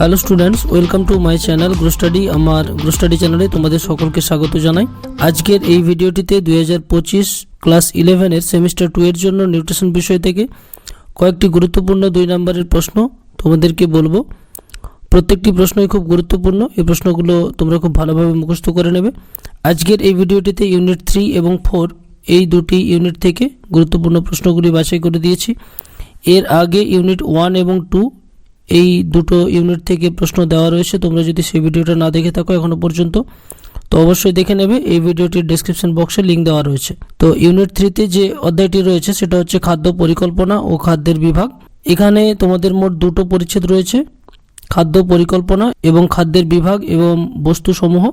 Hello students welcome to my channel grow study আমার grow study চ্যানেলে তোমাদের সকলকে স্বাগত জানাই। আজকের এই ভিডিওটিতে দুই হাজার পঁচিশ ক্লাস ইলেভেনের সেমিস্টার টু এর জন্য নিউট্রিশন বিষয় থেকে কয়েকটি গুরুত্বপূর্ণ দুই নম্বরের প্রশ্ন তোমাদেরকে বলব। প্রত্যেকটি প্রশ্নই খুব গুরুত্বপূর্ণ, এই প্রশ্নগুলো তোমরা খুব ভালোভাবে মুখস্থ করে নেবে। আজকের এই ভিডিওটিতে ইউনিট থ্রি এবং ফোর এই দুটি ইউনিট থেকে গুরুত্বপূর্ণ প্রশ্নগুলি বাছাই করে দিয়েছি। এর আগে ইউনিট ওয়ান এবং টু এই দুটো ইউনিট থেকে প্রশ্ন দেওয়া রয়েছে। তোমরা যদি সেই ভিডিওটা না দেখে থাকো এখনও পর্যন্ত, তো অবশ্যই দেখে নেবে। এই ভিডিওটির ডেসক্রিপশন বক্সে লিঙ্ক দেওয়া রয়েছে। তো ইউনিট থ্রিতে যে অধ্যায়টি রয়েছে, সেটা হচ্ছে খাদ্য পরিকল্পনা ও খাদ্যের বিভাগ। এখানে তোমাদের মোট দুটো পরিচ্ছেদ রয়েছে, খাদ্য পরিকল্পনা এবং খাদ্যের বিভাগ এবং বস্তুসমূহ।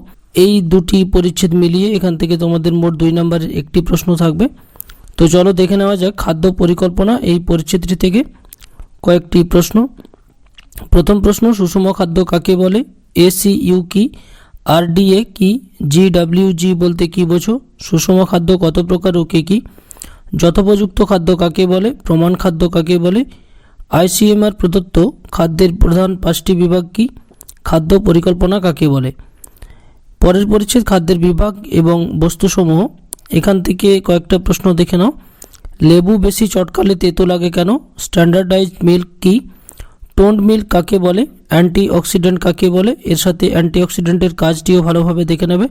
এই দুটি পরিচ্ছেদ মিলিয়ে এখান থেকে তোমাদের মোট দুই নম্বরের একটি প্রশ্ন থাকবে। তো চলো দেখে নেওয়া যাক খাদ্য পরিকল্পনা এই পরিচ্ছেদটি থেকে কয়েকটি প্রশ্ন। প্রথম প্রশ্ন, সুষম খাদ্য কাকে বলে? এসিইউ কি? আরডিএ কি? জিডাব্লিউজি বলতে কি বোঝো? সুষম খাদ্য কত প্রকার ও কে কি? যথোপযুক্ত খাদ্য কাকে বলে? প্রমাণ খাদ্য কাকে বলে? আইসিএমআর প্রদত্ত খাদ্যের প্রধান পাঁচটি বিভাগ কি? খাদ্য পরিকল্পনা কাকে বলে? পরের পরিচ্ছেদ খাদ্যের বিভাগ এবং বস্তুসমূহ। এখান থেকে কয়েকটা প্রশ্ন দেখে নাও। লেবু বেশি চটকালে তেতো লাগে কেন? স্ট্যান্ডার্ডাইজড মিল্ক কি? টোন্ড মিল্ক কাকে বলে? অ্যান্টি অক্সিডেন্ট কাকে বলে? এর সাথে অ্যান্টি অক্সিডেন্টের কাজটিও ভালোভাবে দেখে নেবে।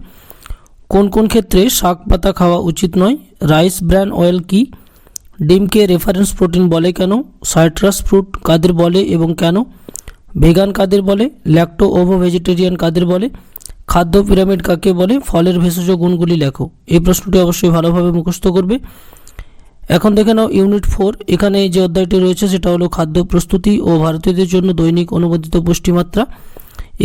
কোন কোন ক্ষেত্রে শাক পাতা খাওয়া উচিত নয়? রাইস ব্র্যান অয়েল কি? ডিমকে রেফারেন্স প্রোটিন বলে কেন? সাইট্রাস ফ্রুট কাদের বলে এবং কেন? ভেগান কাদের বলে? ল্যাক্টো ওভো ভেজিটেরিয়ান কাদের বলে? খাদ্য পিরামিড কাকে বলে? ফলের ভেষজ গুণগুলি লেখো। এই প্রশ্নটি অবশ্যই ভালোভাবে মুখস্থ করবে। এখন দেখে নাও ইউনিট ফোর এখানে যে অধ্যায়টি রয়েছে সেটা হলো খাদ্য প্রস্তুতি ও ভারতীয়দের জন্য দৈনিক অনুমোদিত পুষ্টিমাত্রা।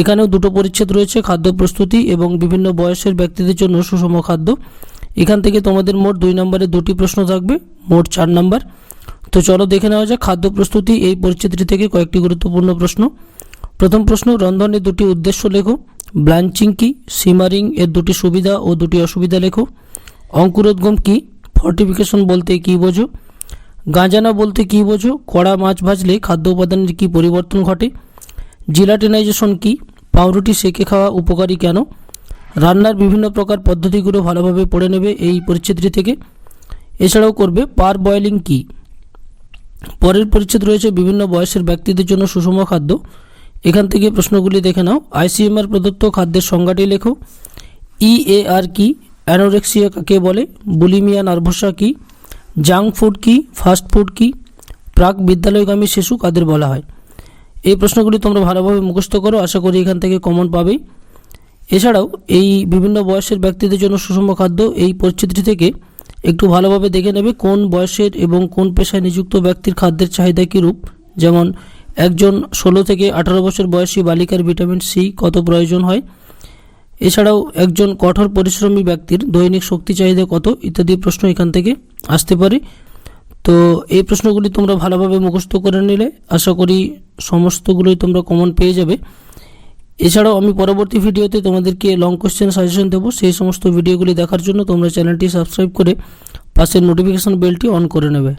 এখানেও দুটো পরিচ্ছেদ রয়েছে, খাদ্য প্রস্তুতি এবং বিভিন্ন বয়সের ব্যক্তিদের জন্য সুষম খাদ্য। এখান থেকে তোমাদের মোট দুই নম্বরে দুটি প্রশ্ন থাকবে, মোট চার নম্বর। তো চলো দেখে নেওয়া যাক, খাদ্য প্রস্তুতি এই পরিচ্ছেদটি থেকে কয়েকটি গুরুত্বপূর্ণ প্রশ্ন। প্রথম প্রশ্ন রন্ধনের দুটি উদ্দেশ্য লেখো, ব্লাঞ্চিং কি, সিমারিং এর দুটি সুবিধা ও দুটি অসুবিধা লেখো। অঙ্কুরোদ্গম কি ফর্টিফিকেশন বলতে কী বোঝো? গাঁজানা বলতে কী বোঝো? কড়া মাছ ভাজলে খাদ্য উপাদানের কী পরিবর্তন ঘটে? জিলাটিনাইজেশন কি? পাউরুটি সেকে খাওয়া উপকারী কেন? রান্নার বিভিন্ন প্রকার পদ্ধতিগুলো ভালোভাবে পড়ে নেবে এই পরিচ্ছেদটি থেকে। এছাড়াও করবে পার বয়েলিং কি? পরের পরিচ্ছেদ রয়েছে বিভিন্ন বয়সের ব্যক্তিদের জন্য সুষম খাদ্য। এখান থেকে প্রশ্নগুলি দেখে নাও। আইসিএমআর প্রদত্ত খাদ্যের সংজ্ঞাটি লেখো। ইএআর কি? অ্যানোরেক্সিয়া কাকে বলে? বুলিমিয়া নার্ভসা কি? জাঙ্ক ফুড কি? ফাস্ট ফুড কি? প্রাক বিদ্যালয়গামী শিশু কাদের বলা হয়? এই প্রশ্নগুলি তোমরা ভালোভাবে মুখস্থ করো, আশা করি এখান থেকে কমন পাবেই এছাড়াও এই বিভিন্ন বয়সের ব্যক্তিদের জন্য সুষম খাদ্য এই পরিচিতি থেকে একটু ভালোভাবে দেখে নেবে কোন বয়সের এবং কোন পেশায় নিযুক্ত ব্যক্তির খাদ্যের চাহিদা কীরূপ। যেমন, একজন ষোলো থেকে আঠারো বছর বয়সী বালিকার ভিটামিন সি কত প্রয়োজন হয়? এছাড়াও একজন কঠোর পরিশ্রমী ব্যক্তির দৈনিক শক্তি চাহিদা কত ইত্যাদি প্রশ্ন এখান থেকে আসতে পারে। তো এই প্রশ্নগুলি তোমরা ভালোভাবে মুখস্থ করে নিলে আশা করি সমস্তগুলোই তোমরা কমন পেয়ে যাবে। এছাড়াও আমি পরবর্তী ভিডিওতে তোমাদেরকে লং কোশ্চেন সাজেশন দেবো। সেই সমস্ত ভিডিওগুলি দেখার জন্য তোমরা চ্যানেলটি সাবস্ক্রাইব করে পাশের নোটিফিকেশন বেলটি অন করে নেবে।